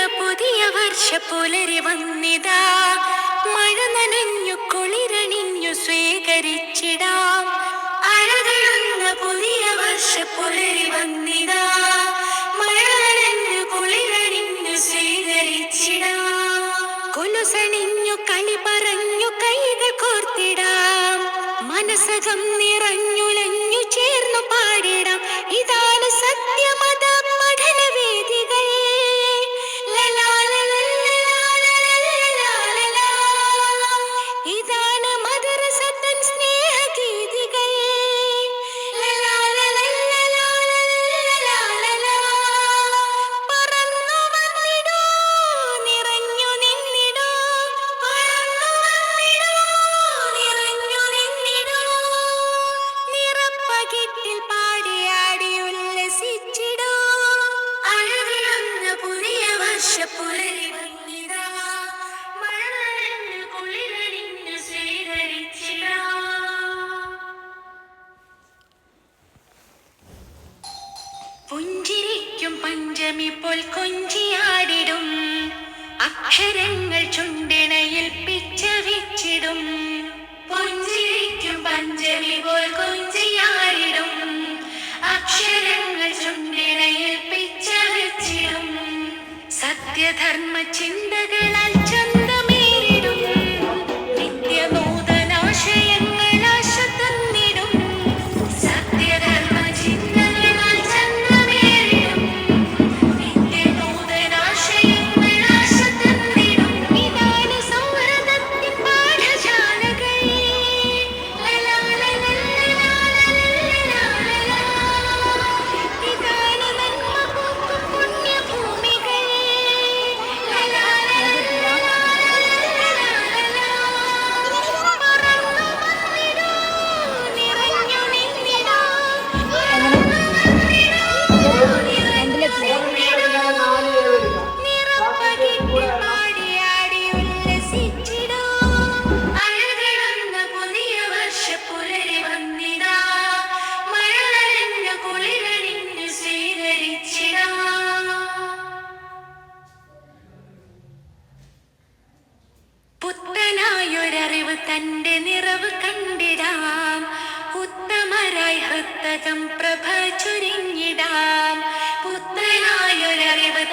അഴകെഴുന്ന പുതിയ വർഷ പുലരി വന്നിതാ. മഴ നനഞ്ഞു കുളിരണിഞ്ഞു സ്വീകരിച്ചിടാം. അഴകളുന്ന പുതിയ വർഷ പുലരി വന്നിതാ. മഴ നനഞ്ഞു കുളിരണിഞ്ഞു സ്വീകരിച്ചിടാം. പറഞ്ഞു കൈകൾ കോർത്തിടാം. മനസ്സകം നിറഞ്ഞുലഞ്ഞു പോൽ കൊഞ്ചിയാടിടും. അക്ഷരങ്ങൾ ചുണ്ടിണയിൽ പിച്ചവിച്ചിടും. പുഞ്ചിരിക്കും പഞ്ചമി പോൽ കൊഞ്ചിയാടിടും. അക്ഷരങ്ങൾ ചുണ്ടിണയിൽ പിച്ചവിച്ചിടും. സത്യധർമ്മ ചിന്തകളാൽ തന്റെ നിറവ് കണ്ടിടാം. ഉത്തമരായി ഹൃത്തകം പ്രഭ ചുരിഞ്ഞിടാം. പുത്തനായൊരറിവ്